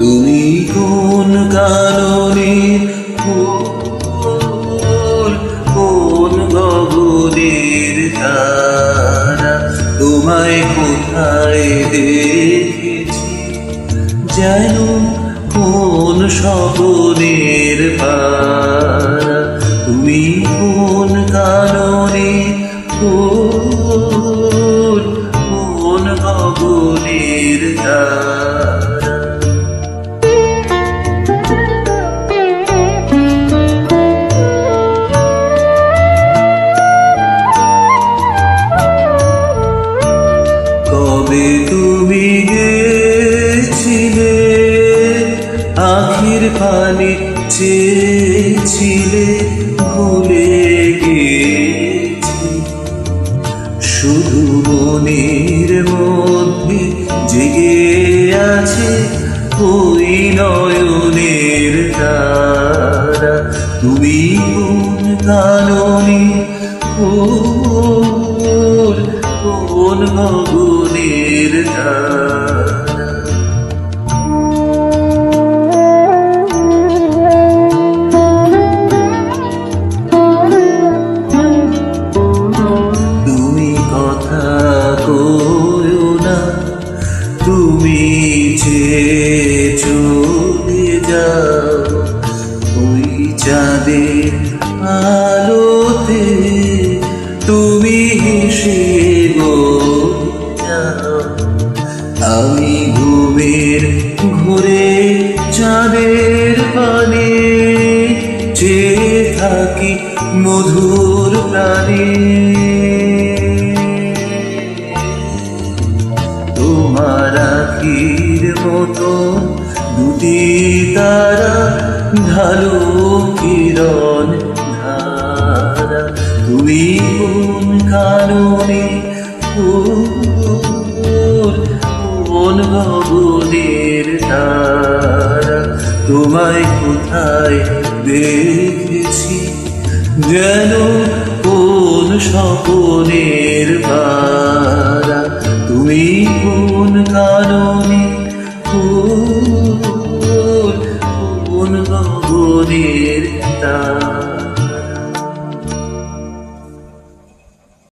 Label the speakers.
Speaker 1: তুমি কোন কারণে ফুল কোন গগনের তারা তোমায় কোথায় দেখেছি? যেন কোন সবনের কোন গগনের তারা কবে তুমি গেছিলে আখির পানি চেয়েছিলে? কাননে ফুল কোন মগুনের তারা তুমি কথা কয়ো না তুমি যে চলে যাও। চাঁদের আলোতে, তুমি হেসে গো আমি ঘুমের ঘুরে চাঁদের পানে চেয়ে থাকি মধুর প্রাণে। তোমার আখির মতো দুটি তারা ঢালো কিরণ ধারা কোন কারণে ফুল কোন তারা। তোমায় কোথায় দেখেছি যেন কোন স্বপনের পারা? তুমি কোন কারণে poder estar.